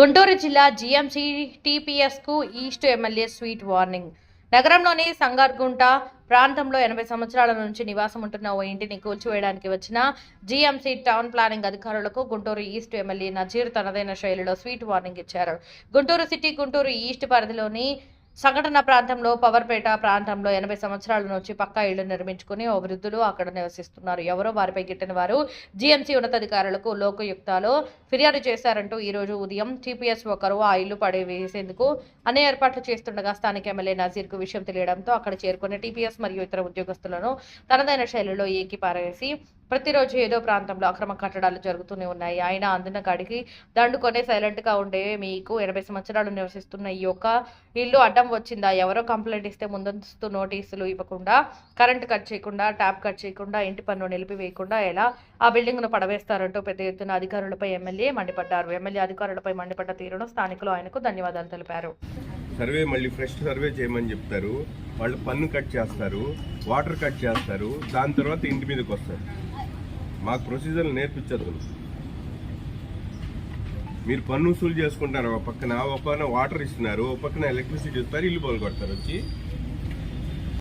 గుంటూరు జిల్లా జీఎంసీ టీపీఎస్కు east MLA sweet warning. నగరంలోని సంగార్గుంట ప్రాంతంలో ఎనభై సంవత్సరాల నుంచి నివాసం ఉంటున్న ఓ ఇంటిని కూల్చివేయడానికి వచ్చిన జీఎంసీ టౌన్ ప్లానింగ్ అధికారులకు గుంటూరు ఈస్ట్ ఎమ్మెల్యే నజీర్ తనదైన శైలిలో స్వీట్ వార్నింగ్ ఇచ్చారు. గుంటూరు సిటీ గుంటూరు ఈస్ట్ పరిధిలోని సంఘటన ప్రాంతంలో పవర్పేట ప్రాంతంలో ఎనభై సంవత్సరాల నుంచి పక్కా ఇళ్ళు నిర్మించుకుని ఓ వృద్ధులు అక్కడ నివసిస్తున్నారు. ఎవరో వారిపై గిట్టిన వారు జీఎంసీ ఉన్నతాధికారులకు లోకయుక్తాలో ఫిర్యాదు చేశారంటూ ఈ రోజు ఉదయం టీపీఎస్ ఒకరు ఆ ఇల్లు పడే వేసేందుకు అన్ని ఏర్పాట్లు చేస్తుండగా స్థానిక ఎమ్మెల్యే నజీర్కు విషయం తెలియడంతో అక్కడ చేరుకున్న టీపీఎస్ మరియు ఇతర ఉద్యోగస్తులను తనదైన శైలిలో ఏకి పారేసి ప్రతిరోజు ఏదో ప్రాంతంలో అక్రమ కట్టడాలు జరుగుతూనే ఉన్నాయి. ఆయన అందున కాడికి దండుకొనే సైలెంట్గా ఉండే మీకు ఎనభై సంవత్సరాలు నివసిస్తున్న ఈ యొక్క ఇల్లు అడ్డం వచ్చిందా? ఎవరో కంప్లైంట్ ఇస్తే ముందస్తు నోటీసులు ఇవ్వకుండా కరెంట్ కట్ చేయకుండా ట్యాప్ కట్ చేయకుండా ఇంటి పన్ను నిలిపివేయకుండా ఎలా ఆ బిల్డింగ్ను పడవేస్తారంటూ పెద్ద ఎత్తున అధికారులపై ఎమ్మెల్యే మండిపడ్డారు. ఎమ్మెల్యే అధికారులపై మండిపడ్డ తీరును స్థానికులు ఆయనకు ధన్యవాదాలు తెలిపారు. సర్వే మళ్ళీ ఫ్రెష్ సర్వే చేయమని చెప్తారు. వాళ్ళు పన్ను కట్ చేస్తారు వాటర్ కట్ చేస్తారు దాని తర్వాత ఇంటి మీదకి వస్తారు. మాకు ప్రొసీజర్లు నేర్పించదు మీరు పన్ను వసూలు చేసుకుంటారు. ఒక పక్కన ఒక పక్కన వాటర్ ఇస్తున్నారు ఒక పక్కన ఎలక్ట్రిసిటీ ఇస్తారు ఇల్లు పగలు కొడతారు వచ్చి